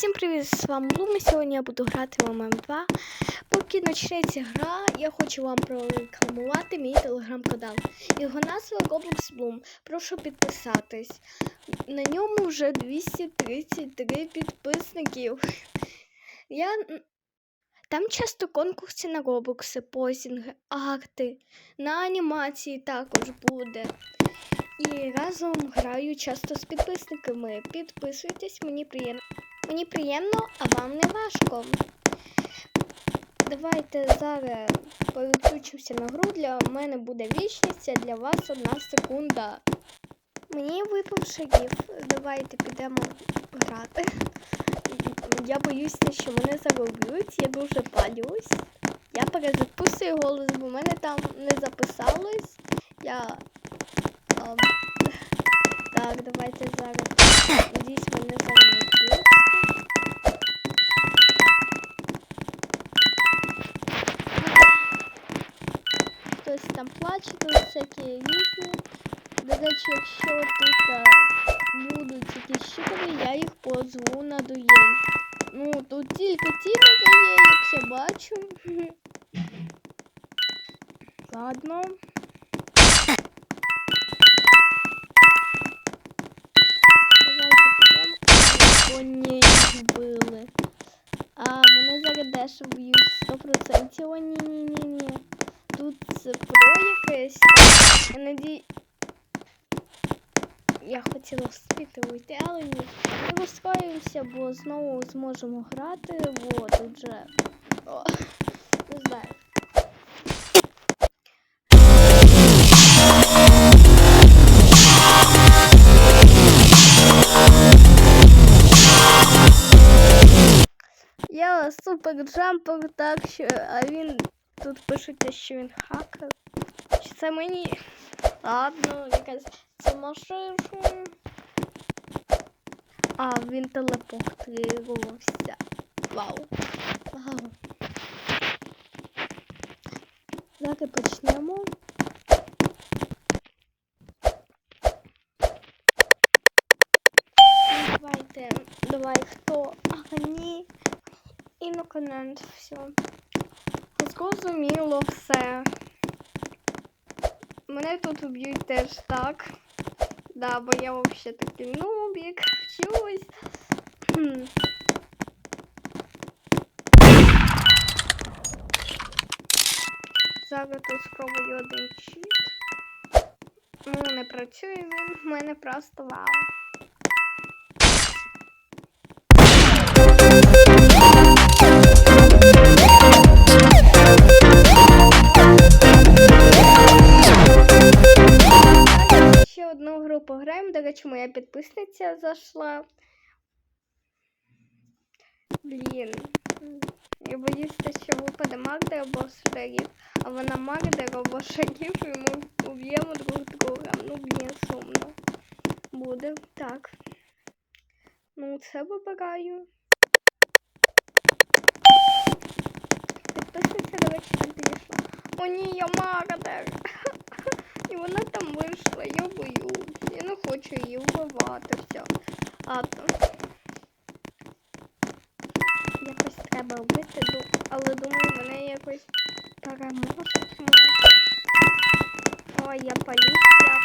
Всім привіт, з вами Лума. Сьогодні я буду грати в ММ2. Поки почнеться гра, я хочу вам прорекламувати мій телеграм-канал. Його назва Roblox Bloom. Прошу підписатись. На ньому вже 233 підписників. Я... Там часто конкурси на робокси, позінги, арти, на анімації також буде. І разом граю часто з підписниками. Підписуйтесь, мені приємно. Мені приємно, а вам не важко. Давайте зараз переключимося на гру. Для мене буде вічність, а для вас одна секунда. Мені випав шагів. Давайте підемо грати. Я боюся, що мене зароблють, я дуже палюсь. Я перезаписую голос, бо мене там не записалось. Я. так, давайте зараз. Всякі різні. До речі, якщо тут будуть якісь щитові, я їх позву на дуель. Ну, тут тільки ті є, як я бачу. Ладно. Їх вбили. А, мене зараз дещо б'ють 100%. О, ні, ні, ні, ні. Тут це про якесь. Я надій... Я хотіла вспіти уйти, але ні. Не розкаюся, бо знову зможемо грати. Бо тут же. О, не знаю. Я супер джампер, так що, а він тут пишеться, що він хакер. Чи це мені? Ладно, якась це машина. А, він телепортувався. Вау. Вау. Зараз почнемо. Давайте, давай, хто? А, ні. Іноконент, все. Зрозуміло все. Мене тут уб'ють теж так. Да, бо я вообще такий нубік, вчусь. Хм. Зараз тут спробую один чіт. Ну, не працює він, в мене просто вау. Пограємо. До речі, моя підписниця зайшла. Блін. Я боюся, що випаде Магда або Шериф. А вона Магда або Шериф, і ми уб'ємо друг друга. Ну, блін, сумно. Буде. Так. Ну, це вибираю. Підписниця, до речі, там підійшла. О, ні, я Магда. І вона там вийшла, я боюсь. Не хочу її вбивати. Все. А то. Якось треба вбити, але думаю, вона якось переможуть. Ой, я палюсь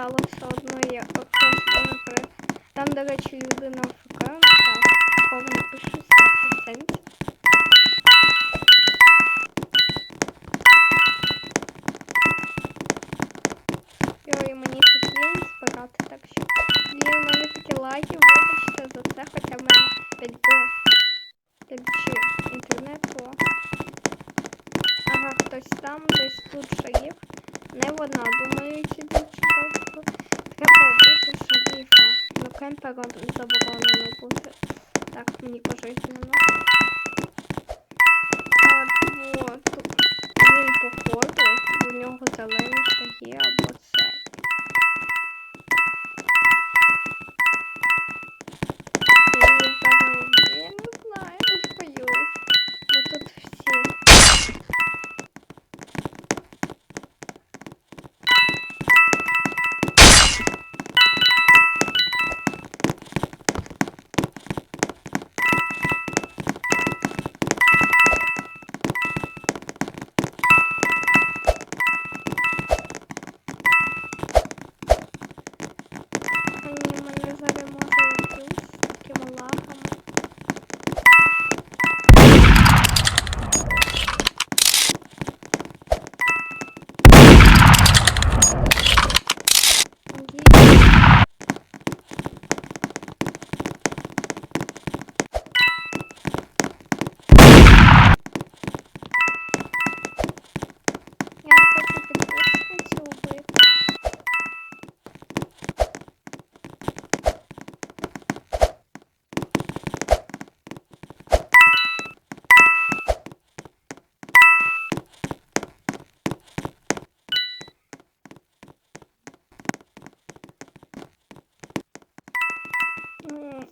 тут бити, але все одно я хтось може при... Там, до речі, людина ФК. Так, кого напишу 100%. Йой, мені тут є збирати, так що. Блін, у мене такі лаги, вибачте за це, хоча в мене 5G. 5G інтернету. Ага, хтось там, десь тут шагів. Не вона, думаю, Ну, кемпером заборонено бути. Так, мені пожизненно. Так, вот. Він походу нього зелені шаги або це.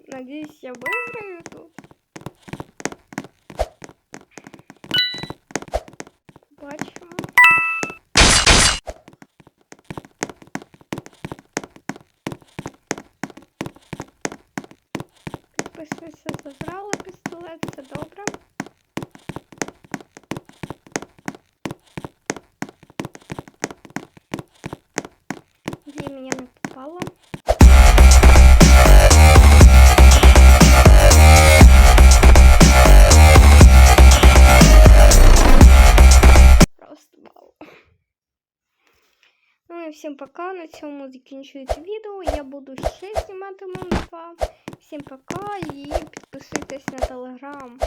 надеюсь, я выиграю тут. Побачимо. Підписуйся, забрала пістолет, це добре. Дві мені не попало. Пока. На цьому закінчується відео. Я буду ще знімати 2. Всім пока і підписуйтесь на телеграм.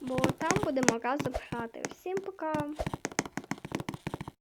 Бо там будемо разом грати. Всім пока!